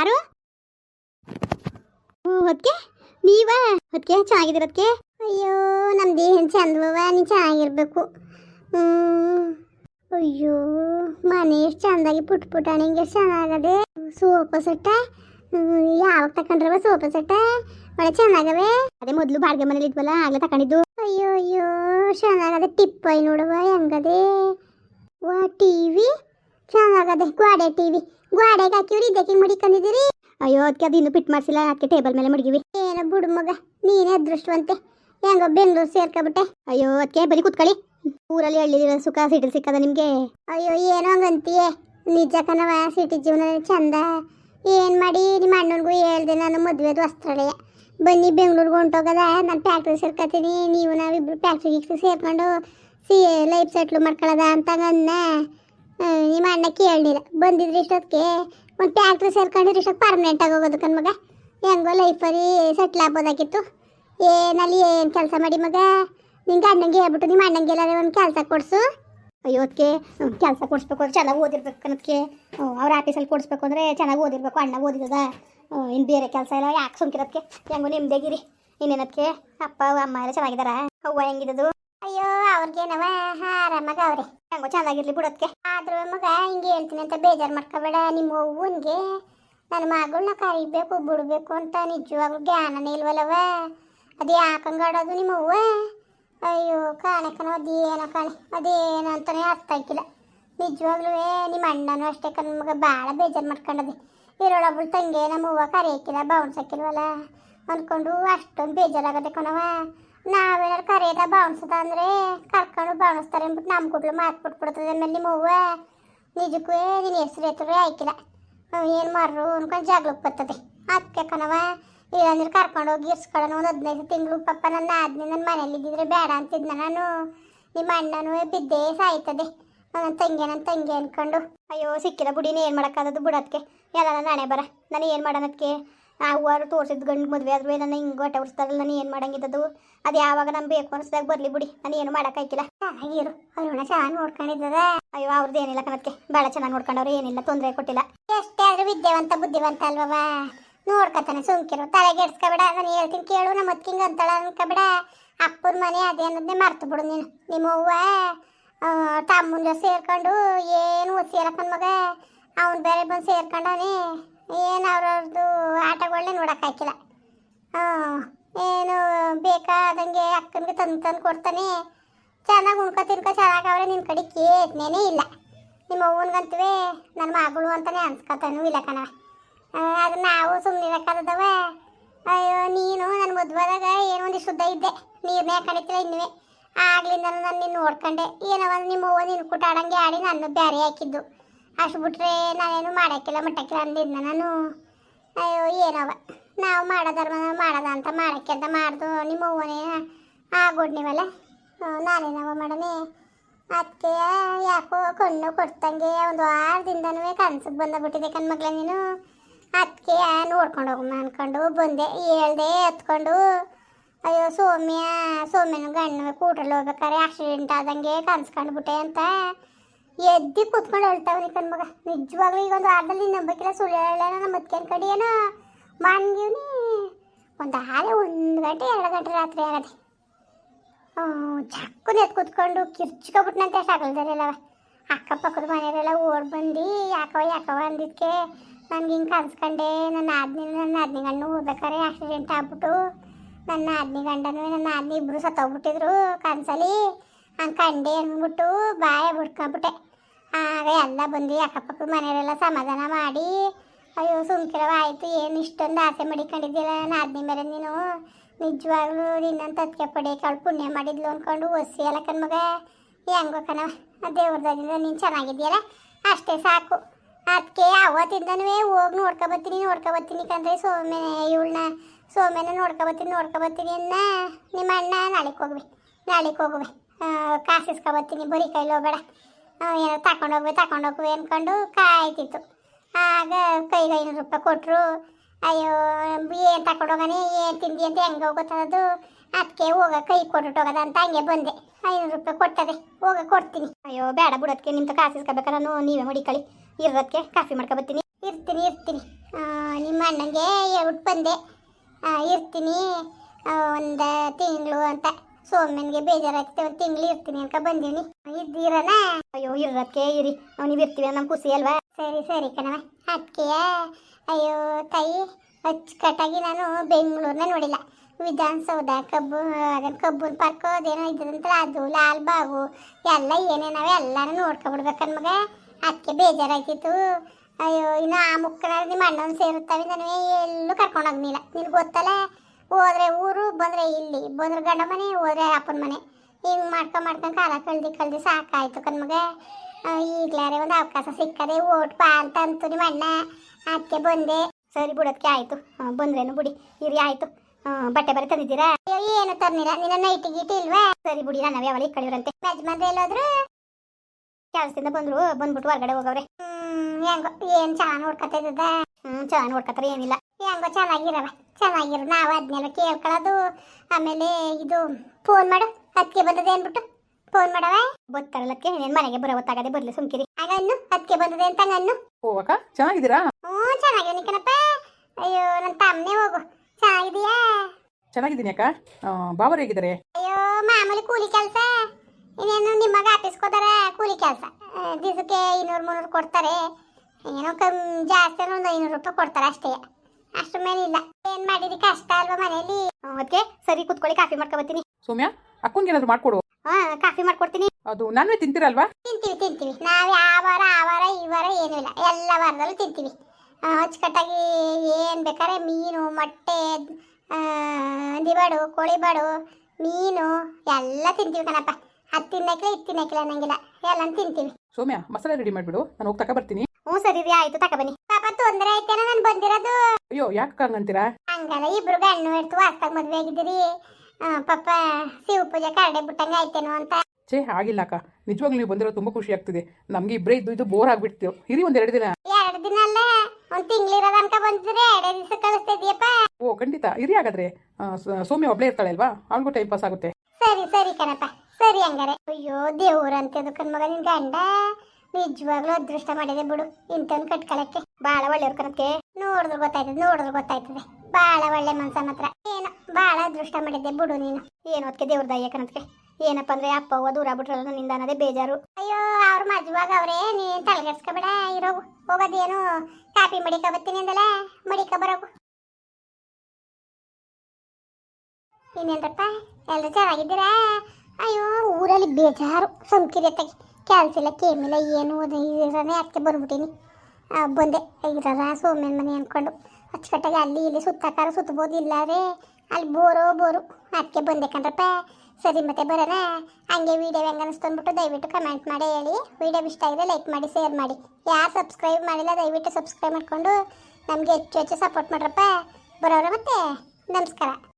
ಯಾರು? ಹೊತ್ಕೆ ನೀವ? ಹೊತ್ಕೆ ಚೆನ್ನಾಗಿದ್ದೀರತ್ಕೆ ಅಯ್ಯೋ, ನಮ್ದು ಏನು ಚಂದವ ನೀನು ಚೆನ್ನಾಗಿರ್ಬೇಕು. ಹ್ಞೂ ಅಯ್ಯೋ, ಮನೆ ಎಷ್ಟು ಚಂದಾಗಿ ಪುಟ್ ಪುಟಾಣಿಗೆ ಚೆನ್ನಾಗದೆ. ಸೋಫಾ ಸೆಟ್ಟ? ಯಾವಾಗ ತಕೊಂಡ್ರವ ಸೋಫಾ ಸೆಟ್ಟ? ಒಳ್ಳೆ ಚೆನ್ನಾಗವೆ? ಅದೇ ಮೊದಲು ಬಾಡಿಗೆ ಮನೇಲಿ ಇದ್ವಲ್ಲ, ಆಗ್ಲೇ ತಕೊಂಡಿದ್ದು. ಅಯ್ಯೋ ಅಯ್ಯೋ, ಚೆನ್ನಾಗದೆ ಟಿಪ್ಪೈ ನೋಡುವ ಹೆಂಗದೆ? ವಾ, ಟಿವಿ? ಚೆನ್ನಾಗದೆ ಗ್ವಾಡೆ ಟಿವಿ. ಗ್ವಾಡೆಗೆ ಹಾಕಿವ್ರಿ ಇದಕ್ಕೆ ಮಡಿಕೊಂಡಿದ್ದೀರಿ? ಅಯ್ಯೋ ಅದಕ್ಕೆ ಅದು ಇನ್ನೂ ಫಿಟ್ ಮಾಡಿಸಿಲ್ಲ. ಅದಕ್ಕೆ ಟೇಬಲ್ ಮೇಲೆ ಮಡಗಿವಿ. ಏನೋ ಬಿಡು ಮಗ, ನೀನೇ ಅದೃಷ್ಟವಂತೆ. ಹೆಂಗೋ ಬೆಂಗಳೂರು ಸೇರ್ಕೊಬಿಟ್ಟೆ. ಅಯ್ಯೋ ಅದಕ್ಕೆ ಬರೀ ಕುತ್ಕೊಳ್ಳಿ. ಊರಲ್ಲಿ ಹಳ್ಳಿಲಿರೋ ಸುಖ ಸಿಟಿ ಸಿಕ್ಕದ ನಿಮಗೆ. ಅಯ್ಯೋ, ಏನೋ ಹಂಗಂತೀಯೇ. ನಿಜ ಕಣವ ಸಿಟಿ ಜೀವನ ಚಂದ. ಏನು ಮಾಡಿ ನಿಮ್ಮ ಅಣ್ಣನಿಗೂ ಹೇಳ್ದೆ ನಾನು ಮದುವೆದು ವಸ್ತ್ರಾಲಯ ಬನ್ನಿ, ಬೆಂಗಳೂರಿಗೆ ಹೊಂಟೋಗದ. ನಾನು ಫ್ಯಾಕ್ಟ್ರಿ ಸೇರ್ಕೊತೀನಿ. ನೀವು ನಾವಿಬ್ರು ಫ್ಯಾಕ್ಟ್ರಿ ಗಿಕ್ಟ್ರಿ ಸೇರ್ಕೊಂಡು ಸಿ ಲೈಫ್ ಸೆಟ್ಲು ಮಾಡ್ಕೊಳ್ಳೋದ ಅಂತ ಅಂದ ನಿಮ್ಮ ಅಣ್ಣ ಕೇಳಲಿಲ್ಲ. ಬಂದಿದ್ರೆ ಇಷ್ಟೊತ್ತಿಗೆ. ಒಂದು ಟ್ಯಾಕ್ಟ್ರ್ ಸೇರ್ಕೊಂಡಿದ್ರೆ ಇಷ್ಟೊತ್ತು ಪರ್ಮನೆಂಟ್ ಆಗಿ ಹೋಗೋದು ಕಣ್ ಮಗ. ಹೆಂಗೋ ಲೈಫಲ್ಲಿ ಸೆಟ್ಲ್ ಆಗ್ಬೋದಾಗಿತ್ತು. ಏನಲ್ಲಿ ಏನು ಕೆಲಸ ಮಾಡಿ ಮಗ? ನಿಂಗೆ ಅಣ್ಣಂಗೆ ಹೇಳ್ಬಿಟ್ಟು ನಿಮ್ಮ ಅಣ್ಣಂಗೆ ಎಲ್ಲಾದ್ರೆ ಒಂದು ಕೆಲಸ ಕೊಡಿಸು. ಅಯ್ಯೋದಕ್ಕೆ ಕೆಲಸ ಕೊಡಿಸ್ಬೇಕು ಅಂದ್ರೆ ಚೆನ್ನಾಗಿ ಓದಿರ್ಬೇಕು ಅನ್ನೋದಕ್ಕೆ ಅವ್ರ ಆಫೀಸಲ್ಲಿ ಕೊಡಿಸ್ಬೇಕು ಅಂದರೆ ಚೆನ್ನಾಗಿ ಓದಿರ್ಬೇಕು, ಅಣ್ಣ ಓದಿದ ಇನ್ನು ಬೇರೆ ಕೆಲಸ ಎಲ್ಲ ಯಾಕೆ ಸುಮ್ಕಿರೋದಕ್ಕೆ ಹೆಂಗೋ ನಿಮ್ದೇಗಿರಿ ಇನ್ನೇನದಕ್ಕೆ ಅಪ್ಪ ಅಮ್ಮ ಎಲ್ಲ ಚೆನ್ನಾಗಿದಾರ? ಅವ್ವ ಹೆಂಗಿದ್ದು ಅಯ್ಯೋ ಅವ್ರಿಗೇನವ ಆರಾಮಾಗ ಅವ್ರೆ. ಹೆಂಗೋ ಚೆನ್ನಾಗಿರ್ಲಿ ಬಿಡೋದಕ್ಕೆ ಆದ್ರೂ ಮಗ, ಹಿಂಗೆ ಹೇಳ್ತೀನಿ ಅಂತ ಬೇಜಾರು ಮಾಡ್ಕೋಬೇಡ. ನಿಮ್ಮ ಅವ್ವನ್ಗೆ ನನ್ನ ಮಗಳನ್ನ ಕರಿಬೇಕು, ಬಿಡ್ಬೇಕು ಅಂತ ನಿಜವಾಗ್ಲೂ ಜ್ಞಾನನೇ ಇಲ್ವಲ್ಲವ ಅದು ಯಾಕಂಗಾಡೋದು ನಿಮ್ಮ ಅವ್ವ? ಅಯ್ಯೋ ಕಾಣಕನ ಅದೇನೋ ಕಾಣೆ. ಅದೇನು ಅಂತಾನೆ ಅರ್ಥ ಆಗಿಲ್ಲ ನಿಜವಾಗ್ಲೂ ನಿಮ್ಮ ಅಣ್ಣನೂ ಅಷ್ಟೇ ಕಣ್ ಮಗ ಭಾಳ ಬೇಜಾರು ಮಾಡ್ಕೊಂಡದೆ. ಇರೋಳೊಬ್ಳು ತಂಗೆ ನಮ್ಮ ಅವ್ವ ಬೌನ್ಸ್ ಹಾಕಿಲ್ವಲ್ಲ? ಅಂದ್ಕೊಂಡು ಅಷ್ಟೊಂದು ಬೇಜಾರಾಗತ್ತೆ ಕಣವ ನಾವೇನಾರು ಕರೆಯದ ಬಾಣಿಸದ ಅಂದರೆ ಕರ್ಕೊಂಡು ಬಾಣಿಸ್ತಾರೆ ಅಂದ್ಬಿಟ್ಟು ನಮ್ಮ ಕೂಡಲು ಮಾತು ಬಿಟ್ಬಿಡ್ತದೆ ಆಮೇಲೆ ನಿಮ್ಮ ಅವ್ವ ನಿಜಕ್ಕೂ ನಿನ್ನ ಹೆಸರು ಎತ್ತರು ಆಯ್ಕಿಲ್ಲ. ಏನು ಮಾರ್ರು ಅನ್ಕೊಂಡು ಜಾಗ್ಲಕ್ಕೆ ಬರ್ತದೆ. ಅದಕ್ಕೆ ಕಣವ ಇಲ್ಲಾಂದ್ರೆ ಕರ್ಕೊಂಡು ಹೋಗಿ ಇರ್ಸ್ಕೊಳ್ಳೋಣ ಒಂದು ಹದಿನೈದು ತಿಂಗಳು. ಪಪ್ಪ ನನ್ನ ಆದ್ಮೇಲೆ ನನ್ನ ಮನೇಲಿ ಇದ್ದಿದ್ರೆ ಬೇಡ ಅಂತಿದ್ನ ನಾನು. ನಿಮ್ಮ ಅಣ್ಣನೂ ಬಿದ್ದೇ ಸಾಯ್ತದೆ. ನನ್ನ ತಂಗಿ ನನ್ನ ತಂಗಿ ಅನ್ಕೊಂಡು. ಅಯ್ಯೋ ಸಿಕ್ಕಿಲ್ಲ ಬುಡಿನೇ ಏನು ಮಾಡೋಕ್ಕಾಗದು ಬಿಡೋದಕ್ಕೆ ಎಲ್ಲ ನನ್ನ ಬರ. ನಾನು ಏನು ಮಾಡೋಣದಕ್ಕೆ ಆ ಹೂವಾರು ತೋರಿಸಿದ್ದು ಗಂಡು ಮದುವೆ ಆದ್ರೂ ನನ್ನ ಹಿಂಗೆ ಉಡ್ಸ್ತಾರಲ್ಲ ನಾನು ಏನು ಮಾಡಂಗಿದ್ದದು? ಅದು ಯಾವಾಗ ನಮ್ಗೆ ಬೇಕು ಅನಿಸ್ದಾಗ ಬರಲಿ ಬಿಡಿ ನಾನು ಏನು ಮಾಡೋಕ್ಕಾಯ್ಕಿಲ್ಲ ಚೆನ್ನಾಗಿರು ಅರುಣ ಚೆನ್ನಾಗಿ ನೋಡ್ಕೊಂಡಿದ್ದದ? ಅಯ್ಯೋ ಅವ್ರದ್ದು ಏನಿಲ್ಲ ಕಣಕ್ಕೆ ಭಾಳ ಚೆನ್ನಾಗಿ ನೋಡ್ಕೊಂಡವ್ರು ಏನಿಲ್ಲ ತೊಂದರೆ ಕೊಟ್ಟಿಲ್ಲ. ಎಷ್ಟೇ ಆದ್ರೂ ವಿದ್ಯಾವಂತ ಬುದ್ಧಿವಂತ ಅಲ್ವಾ ನೋಡ್ಕತಾನೆ ಸುಮ್ಕಿರು. ತಲೆಗೆ ಎಡ್ಸ್ಕೊಬೇಡ ನಾನು ಹೇಳ್ತೀನಿ ಕೇಳು ನಮ್ಮ ಅತ್ತಿಂಗ್ ಅಂತಾಳ ಅನ್ಕೊಬೇಡ. ಅಪ್ಪನ ಮನೆ ಅದೇ ಅನ್ನೋದನ್ನೇ ಮರ್ತು ಬಿಡು ನೀನು. ನಿಮ್ಮ ಅವ್ವ ತಮ್ಮನ ಸೇರ್ಕೊಂಡು ಏನು ಒತ್ತಿ ಮಗ? ಅವನು ಬೇರೆ ಬಂದು ಸೇರ್ಕೊಂಡವನೇ ಏನು ಅವ್ರವ್ರದ್ದು ಆಟಗಳನ್ನೇ ನೋಡೋಕ್ಕಾಗಿಲ್ಲ ಹಾಂ, ಏನು ಬೇಕಾದಂಗೆ ಅಕ್ಕನಿಗೆ ತಂದು ತಂದು ಕೊಡ್ತಾನೆ. ಚೆನ್ನಾಗಿ ಉಣ್ಕೊ ತಿನ್ಕೊ ಚೆನ್ನಾಗವ್ರೆ ನಿನ್ನ ಕಡೆ ಕೇಳ್ತನೇ ಇಲ್ಲ. ನಿಮ್ಮ ಅವ್ವನ್ಗಂತವೇ ನನ್ನ ಮಗಳು ಅಂತಾನೆ ಅನ್ಸ್ಕೊತಾನೂ ಇಲ್ಲ ಕಣವ ಅದು ನಾವು ಸುಮ್ಮನೆ ಇರಕ್ಕಾದವ ಅಯ್ಯೋ, ನೀನು ನನ್ನ ಮದುವೆದಾಗ ಏನೋ ಒಂದು ಶುದ್ಧ ಇದ್ದೆ. ನೀರನ್ನೇ ಕಡಿತಿಲ್ಲ ಇನ್ನುವೆ. ಆಗ್ಲಿಂದ ನಾನು ನಿನ್ನ ನೋಡ್ಕೊಂಡೆ. ಏನವ ನಿಮ್ಮ ಅವ್ವ ನಿನ್ನ ಕುಟಾಡಂಗೆ ಆಡಿ ನಾನು ಬ್ಯಾರೆ ಹಾಕಿದ್ದು. ಅಷ್ಟು ಬಿಟ್ರೆ ನಾನೇನು ಮಾಡೋಕ್ಕಿಲ್ಲ ಮುಟ್ಟಕ್ಕಿಲ್ಲ ಅಂದಿದ್ನ ನಾನು. ಅಯ್ಯೋ, ಏನವ? ನಾವು ಮಾಡೋ ಧರ್ಮ ಮಾಡೋದ ಅಂತ ಮಾಡೋಕ್ಕೆ ಅಂತ ಮಾಡ್ದು ನಿಮ್ಮ ಅವ್ವನೇ ಆಗೋಡ್ನಿವಲ್ಲ ನಾನೇನವ ಮಾಡನೆ ಅತ್ತೆ ಯಾಕೋ ಕಣ್ಣು ಕೊಡ್ತಂಗೆ ಒಂದು ವಾರದಿಂದನೂ ಕನ್ಸಿಗೆ ಬಂದಬಿಟ್ಟಿದೆ ಕಣ್ಮಗ್ಳ ನೀನು. ಅದಕ್ಕೆ ನೋಡ್ಕೊಂಡು ಹೋಗಮ್ಮ ಅನ್ಕೊಂಡು ಬಂದೆ, ಹೇಳ್ದೆ, ಎತ್ಕೊಂಡು. ಅಯ್ಯೋ, ಸೌಮ್ಯ, ಸೋಮ್ಯನ ಗಂಡ ಕೂಟ್ರಲ್ಲಿ ಹೋಗ್ಬೇಕಾದ್ರೆ ಆಕ್ಸಿಡೆಂಟ್ ಆದಂಗೆ ಕನ್ಸ್ಕೊಂಡ್ಬಿಟ್ಟೆ ಅಂತ. ಎದ್ದಿ ಕೂತ್ಕೊಂಡು ಕಣ್ ಮಗ. ನಿಜವಾಗ್ಲೂ ಈಗ ಒಂದು ವಾರದಲ್ಲಿ ನಂಬಕ್ಕಿಲ್ಲ ಸುಳ್ಳು ಹೇಳ ನಮ್ಮ ಅತ್ಕೆನ್ ಕಡೆ ಏನೋ ಮನ್ಗಿವ್ನಿ. ಒಂದು ಹಾಲೆ ಒಂದು ಗಂಟೆ, ಎರಡು ಗಂಟೆ ರಾತ್ರಿ ಆಗದೆ. ಚಕ್ಕು ಎದ್ದು ಕೂತ್ಕೊಂಡು ಕಿರ್ಚ್ಕೊಬಿಟ್ನಂತೆ ಅಷ್ಟು ಅಕ್ಕಪಕ್ಕದ ಮನೆಯವರೆಲ್ಲ ಓಡ್ ಬಂದು ಯಾಕವ ಯಾಕವ ಅಂದಿದ್ದಕ್ಕೆ ನನಗೆ ಹಿಂಗೆ ಕನ್ಸ್ಕೊಂಡೆ. ನನ್ನ ಆದ್ನಿ ನನ್ನ ಆದ್ನಿ ಗಂಡು ಓದ್ಬೇಕಾರೆ ಆಕ್ಸಿಡೆಂಟ್ ಆಗ್ಬಿಟ್ಟು. ನನ್ನ ಆದ್ನಿ ಗಂಡನೂ ನನ್ನ ಆದ್ನಿ ಇಬ್ಬರು ಸತ್ತೋಗ್ಬಿಟ್ಟಿದ್ರು ಕನ್ಸಲ್ಲಿ. ಹಂಗೆ ಕಂಡೆ ಅಂದ್ಬಿಟ್ಟು ಬಾಯ ಬಿಡ್ಕೊಂಬಿಟ್ಟೆ. ಆಗ ಎಲ್ಲ ಬಂದು ಅಕ್ಕಪಕ್ಕ ಮನೆಯವರೆಲ್ಲ ಸಮಾಧಾನ ಮಾಡಿ, ಅಯ್ಯೋ ಸುಮ್ಕಿರವ ಆಯಿತು, ಏನು ಇಷ್ಟೊಂದು ಆಸೆ ಮಡಿಕೊಂಡಿದ್ದಿಲ್ಲ ನನ್ನ ಆದ್ನಿ ಮೇಲೆ ನೀನು. ನಿಜವಾಗ್ಲೂ ನಿನ್ನಂತ ತತ್ಕೆ ಪಡೆಯಕ್ಕೆ ಅವಳು ಪುಣ್ಯ ಮಾಡಿದ್ಲು ಅಂದ್ಕೊಂಡು ಒಸಿ ಎಲ್ಲ ಕಣ್ಮಗ ಹೆಂಗೋ ಕಣವ ದೇವ್ರದಿಂದ ನೀನು ಚೆನ್ನಾಗಿದ್ದೀಯಲ್ಲ? ಅಷ್ಟೇ ಸಾಕು. ಅದಕ್ಕೆ ಅವತ್ತಿಂದನೂ ಹೋಗಿ ನೋಡ್ಕೊಬತ್ತೀನಿ ನೋಡ್ಕೊಬತ್ತೀನಿ ಕಂದ್ರೆ ಸೋಮೆ ಇವಳನ್ನ ಸೋಮೆನ ನೋಡ್ಕೊಬತ್ತೀನಿ ನೋಡ್ಕೊಬತ್ತೀನಿ ಅನ್ನ. ನಿಮ್ಮ ಅಣ್ಣ ನಾಳೆಗೆ ಹೋಗ್ಬೇಕು ನಾಳೆಗೆ ಹೋಗುವೆ. ಕಾಸು ಇಸ್ಕೊಬತ್ತೀನಿ ಬರೀ ಕೈಲಿ ಹೋಗಬೇಡ ಏನೋ ತಗೊಂಡೋಗ್ವಿ ತಗೊಂಡೋಗ್ವಿ ಅಂದ್ಕೊಂಡು ಕಾಯ್ತಿತ್ತು. ಆಗ ಕೈಗೆ ಐನೂರು ರೂಪಾಯಿ ಕೊಟ್ಟರು ಅಯ್ಯೋ, ಏನು ತಗೊಂಡೋಗನೆ ಏನು ತಿಂದಿ ಅಂತ ಹೆಂಗೆ ಹೋಗುತ್ತದು ಅದಕ್ಕೆ ಹೋಗ, ಕೈ ಕೊಟ್ಬಿಟ್ಟು ಅಂತ ಹಂಗೆ ಬಂದೆ. ಐನೂರು ರೂಪಾಯಿ ಕೊಟ್ಟದೆ, ಹೋಗ ಕೊಡ್ತೀನಿ. ಅಯ್ಯೋ, ಬೇಡ ಬಿಡೋದಕ್ಕೆ ನಿಮ್ದು ಕಾಸು ನೋ ನೀವೇ ಮಡಿಕಳಿ ಇರೋದಕ್ಕೆ ಕಾಫಿ ಮಾಡ್ಕೊಬತ್ತೀನಿ ಇರ್ತೀನಿ ಇರ್ತೀನಿ. ನಿಮ್ಮ ಅಣ್ಣಂಗೆ ಹೇಳ್ಬಿಟ್ಟು ಬಂದೆ. ಇರ್ತೀನಿ ಒಂದು ತಿಂಗಳು ಅಂತ. ಸೋಮನ್ಗೆ ಬೇಜಾರಾಗ್ತದೆ, ಒಂದು ತಿಂಗಳು ಇರ್ತೀನಿ ಅನ್ಕ ಬಂದೀನಿ. ಇದ್ದೀರಲ್ಲ ಅಯ್ಯೋ ಇರೋದಕ್ಕೆ ಇರಿ. ನೀವು ಇರ್ತೀವಿ ನಮ್ಮ ಖುಷಿ ಅಲ್ವಾ? ಸರಿ ಸರಿ ಕಣವ ಅದಕ್ಕೆಯ ಅಯ್ಯೋ, ತಾಯಿ, ಅಚ್ಚುಕಟ್ಟಾಗಿ ನಾನು ಬೆಂಗಳೂರನ್ನ ನೋಡಿಲ್ಲ. ವಿಧಾನಸೌಧ, ಕಬ್ಬು ಅದನ್ನ ಕಬ್ಬನ್ ಪಾರ್ಕ್, ಅದೇನೋ ಇದ್ರಂತಲ್ಲ, ಅದು, ಲಾಲ್ ಬಾಗು, ಎಲ್ಲ ಏನೇನವೆ ಎಲ್ಲಾನು ನೋಡ್ಕೊಬಿಡ್ಬೇಕನ್ ಮಗ. ಅದಕ್ಕೆ ಬೇಜಾರಾಗಿತ್ತು ಅಯ್ಯೋ, ಇನ್ನು ಆ ಮುಕ್ಕಳ ನಿಮ್ಮ ಅಣ್ಣನ ಸೇರುತ್ತವೆ ನನಗೆ ಎಲ್ಲೂ ಕರ್ಕೊಂಡೋಗ್ನಿಲ್ಲ ನಿನ್ಗೆ ಗೊತ್ತಲ್ಲ ಹೋದ್ರೆ ಊರು ಬಂದ್ರೆ ಇಲ್ಲಿ. ಬಂದ್ರೆ ಗಂಡ ಮನೆ ಹೋದ್ರೆ ಅಪ್ಪನ ಮನೆ. ಹಿಂಗೆ ಮಾಡ್ಕೊಂಡು ಮಾಡ್ಕೊಂಡು ಕಾಲ ಕಳ್ದು ಕಳ್ದು ಸಾಕಾಯ್ತು ಕಣ್ಮಗ. ಈಗ್ಲಾರೆ ಒಂದು ಅವಕಾಶ ಸಿಕ್ಕದೆ ಓಟ್ ಬಾ ಅಂತ ಅಂತು ನಿಮ್ಮ ಅದಕ್ಕೆ ಬಂದೆ. ಸರಿ ಬಿಡೋದಕ್ಕೆ ಆಯ್ತು. ಬಂದ್ರೇನು ಬಿಡಿ. ಇರಿ ಆಯ್ತು. ಬಟ್ಟೆ ಬರೀ ತಂದಿದ್ದೀರಾ ಅಯ್ಯೋ, ಏನು ತರ್ನಿಲ್ಲ. ನಿನ್ನ ನೈಟಿ ಗೀಟಿ ಇಲ್ವಾ? ಸರಿ ಬಿಡಿ ನನ್ನ ಈ ಕಳಿವ್ರಂತೆ. ಯಜಮಾನ್ರೆ ಎಲ್ಲೋದ್ರು? ಕೆಲಸದಿಂದ ಬಂದ್ರು ಬಂದ್ಬಿಟ್ಟು ಹೊರಗಡೆ ಹೋಗವ್ರೆ. ಹ್ಮ್ ಹೆಂಗೋ ಏನ್ ಚೆನ್ನಾಗಿ ನೋಡ್ಕೊತಾ ಇದ್ದದ ಹ್ಮ್ ಚೆನ್ನಾಗಿ ನೋಡ್ಕೊತಾರೆ ಏನಿಲ್ಲ. ಹೆಂಗೋ ಚೆನ್ನಾಗಿರವ. ಚೆನ್ನಾಗಿರೋ. ನಾವು ಅದನ್ನೆಲ್ಲ ಕೇಳ್ಕೊಳ್ಳೋದು ಆಮೇಲೆ ಇದು ಫೋನ್ ಮಾಡು. ಅದಕ್ಕೆ ಬಂದದೆ ಅಂದ್ಬಿಟ್ಟು ಫೋನ್ ಮಾಡವ. ಗೊತ್ತಾಗಲಕ್ಕೆ ನೀನು ಮನೆಗೆ ಬರೋ ಗೊತ್ತಾಗದೆ ಬರ್ಲಿ ಸುಮ್ಕಿರಿ. ಆಗ ಅನ್ನು ಅದಕ್ಕೆ ಬಂದದೆ ಅಂತ ಅನ್ನು. ಓ ಅಕ್ಕ ಚೆನ್ನಾಗಿದ್ದೀರಾ? ಹ್ಞೂ ಕಣಪ್ಪ. ಅಯ್ಯೋ ನನ್ನ ತಮ್ಮನೇ ಹೋಗು. ಚೆನ್ನಾಗಿದೆಯಾ ಚೆನ್ನಾಗಿದ್ದೀನಿ ಅಕ್ಕ. ಬಾಬರ್ ಬಾವರು ಹೇಗಿದ್ದಾರೆ? ಅಯ್ಯೋ ಮಾಮೂಲಿ ಕೂಲಿ ಕೆಲಸ. ಇನ್ನೇನು ನಿಮ್ಮ ಮಗ ಹೋದಾರ? ಕೂಲಿ ಕೆಲಸ. ದಿವಸಕ್ಕೆ ಇನ್ನೂರು ಮುನ್ನೂರು ಕೊಡ್ತಾರೆ. ಏನೋ ಕಮ್ಮಿ ಜಾಸ್ತಿ ಒಂದು ಐನೂರು ರೂಪಾಯಿ ಕೊಡ್ತಾರೆ ಅಷ್ಟೇ. ಅಷ್ಟ್ರ ಮೇಲೆ ಇಲ್ಲ. ಏನ್ ಮಾಡಿದಿ? ಕಷ್ಟ ಅಲ್ವಾ ಮನೇಲಿ? ಅದಕ್ಕೆ ಸರಿ ಕುತ್ಕೊಳ್ಳಿ ಕಾಫಿ ಮಾಡ್ಕೊಬತ್ತೀನಿ ಸೌಮ್ಯ ಅಕ್ಕಂಗೆ ಏನಾದ್ರು ಮಾಡ್ಕೊಡು. ಹಾ ಕಾಫಿ ಮಾಡ್ಕೊಡ್ತೀನಿ. ಅದು ನಾನು ತಿಂತೀರಲ್ವಾ? ತಿಂತೀವಿ ತಿಂತೀವಿ. ನಾವು ಯಾವ ವಾರ ಆ ವಾರ ಈ ವಾರ ಏನೂ ಇಲ್ಲ. ಎಲ್ಲ ವಾರದಲ್ಲೂ ತಿಂತೀವಿ. ಆ, ಅಚ್ಚುಕಟ್ಟಾಗಿ ಏನು ಬೇಕಾದ್ರೆ ಮೀನು ಮೊಟ್ಟೆ ಆ, ದಿವಾಡು ಕೋಳಿ ಬಾಡು ಮೀನು ಎಲ್ಲ ತಿಂತೀವಿ ಕಣಪ್ಪ. ಅದು ತಿನ್ನಕ್ಕಿಲ್ಲ ಇದು ತಿನ್ನಕ್ಕಿಲ್ಲ ಅನ್ನಂಗಿಲ್ಲ. ಎಲ್ಲ ತಿಂತೀವಿ. ಸೌಮ್ಯ ಮಸಾಲೆ ರೆಡಿ ಮಾಡಿಬಿಡು. ನಾನು ಹೋಗಿ ತಕ ಬರ್ತೀನಿ. ಹ್ಞೂ ಸರಿ ರೀ ಆಯ್ತು ತಕ ಬನ್ನಿ. ಪಾಪ ತೊಂದರೆ ಐತೇನ ನಾನು ಬಂದಿರೋದು. ಅಯ್ಯೋ ಯಾಕೆ ಹಂಗಂತೀರಾ ಹಂಗಲ್ಲ ಇಬ್ರು ಗಣ್ಣು ಇಡ್ತು ವಾಸ್ತಾಗ ಮದ್ವೆ ಆಗಿದ್ದೀರಿ ಪಾಪ ಶಿವ ಪೂಜೆ ಕರಡೆ ಬಿಟ್ಟಂಗೆ ಆಯ್ತೇನೋ ಅಂತ. ಛೇ ಆಗಿಲ್ಲ ಅಕ್ಕ. ನಿಜವಾಗ್ಲೂ ನೀವು ಬಂದಿರೋ ತುಂಬಾ ಖುಷಿ ಆಗ್ತಿದೆ. ನಮ್ಗೆ ಇಬ್ಬರೇ ಇದ್ದು ಇದು ಬೋರ್ ಆಗ್ಬಿಡ್ತೀವಿ ಇರಿ ಒಂದ್ ಎರಡು ದಿನ. ಎರಡು ದಿನ ಅಲ್ಲ ಒಂದ್ ತಿಂಗಳಿರೋದ ಅಂತ ಬಂದಿದ್ರೆ ಎರಡೇ ದಿವಸ ಕಳಿಸ್ತಾ ಇದೀಯಪ್ಪ ಓ ಖಂಡಿತ. ಇರಿ ಹಾಗಾದ್ರೆ ಆ, ಸ- ಸೌಮ್ಯ ಒಬ್ಳೇ ಇರ್ತಾಳೆ ಅಲ್ವಾ? ಅವಳಿಗೂ ಟೈಮ್ ಪಾಸ್ ಆಗುತ್ತೆ. ಸರಿ ಸರಿ ಕಣಪ್ಪ. ಸರಿ ಹಂಗಾರೆ. ಅಯ್ಯೋ ದೇವ್ರ ಅಂತ ಕಣ್ಮಗ ನಿನ್ ಗಂಡ. ನಿಜವಾಗ್ಲೂ ಅದೃಷ್ಟ ಮಾಡಿದೆ ಬಿಡು. ಇಂಥವ್ನ ಕಟ್ಕೊಳಕ್ಕೆ ಬಹಳ ಒಳ್ಳೆಯವ್ರ ಕನಕ್ಕೆ ನೋಡಿದ್ರು ಗೊತ್ತಾಯ್ತದೆ ನೋಡಿದ್ರು ಗೊತ್ತಾಯ್ತದೆ. ಬಹಳ ಒಳ್ಳೆ ಮನ್ಸ ಮಾತ್ರ ಏನು ಬಹಳ ಅದೃಷ್ಟ ಮಾಡಿದ್ದೆ ಬಿಡು ನೀನು. ಏನು ಅದಕ್ಕೆ ದೇವ್ರ ದಯ್ಯ ಕನತ್ಕೆ ಏನಪ್ಪ ಅಂದ್ರೆ ಅಪ್ಪ ಅವ್ವ ದೂರ ಬಿಟ್ರಲ್ಲ ನಿಂದ ಅನ್ನೋದೇ ಬೇಜಾರು. ಅಯ್ಯೋ, ಅವ್ರ ಮಜವಾಗ ಅವರೇ, ನೀನ್ ತಲೆಗೆಡ್ಸ್ಕೊಬೇಡ ಇರೋಗು ಹೋಗೋದೇನು? ಕಾಪಿ ಮಡಿಕ ಬತ್ತೀನಿ ಅಂದಲ್ಲ ಮಡಿಕ ಬರೋಗು. ಇನ್ನೇನ್ರಪ್ಪ? ಎಲ್ಲರೂ ಚೆನ್ನಾಗಿದ್ದೀರಾ? ಅಯ್ಯೋ, ಊರಲ್ಲಿ ಬೇಜಾರು ಸಂಕಿರತ್ತಾಗಿ ಕೆಲಸ ಇಲ್ಲ ಕೇಮಿಲ್ಲ ಏನು ಇರೋನೇ ಯಾಕೆ ಬಂದ್ಬಿಟ್ಟಿನಿ ಬಂದೆ. ಇರಲ್ಲ ಸೋಮ್ಯನ ಮನೆ ಅಂದ್ಕೊಂಡು ಅಚ್ಚುಕಟ್ಟಾಗಿ ಅಲ್ಲಿ ಇಲ್ಲಿ ಸುತ್ತಾಕಾರ ಸುತ್ತಬೋದು ಇಲ್ಲಾರೆ ಅಲ್ಲಿ ಬೋರೋ ಬೋರು. ಅದಕ್ಕೆ ಬಂದೆ ಕಣ್ರಪ್ಪ ಸರಿ ಮತ್ತೆ ಬರೋಣ. ಹಂಗೆ ವೀಡಿಯೋ ಹೆಂಗೆ ಅನಿಸ್ತು ಅಂದ್ಬಿಟ್ಟು ದಯವಿಟ್ಟು ಕಮೆಂಟ್ ಮಾಡಿ, ಹೇಳಿ. ವೀಡಿಯೋ ಇಷ್ಟ ಆಗಿದೆ ಲೈಕ್ ಮಾಡಿ ಶೇರ್ ಮಾಡಿ. ಯಾರು ಸಬ್ಸ್ಕ್ರೈಬ್ ಮಾಡಿಲ್ಲ, ದಯವಿಟ್ಟು ಸಬ್ಸ್ಕ್ರೈಬ್ ಮಾಡಿಕೊಂಡು ನಮಗೆ ಹೆಚ್ಚು ಹೆಚ್ಚು ಸಪೋರ್ಟ್ ಮಾಡ್ರಪ್ಪ. ಬರೋರ ಮತ್ತೆ. ನಮಸ್ಕಾರ.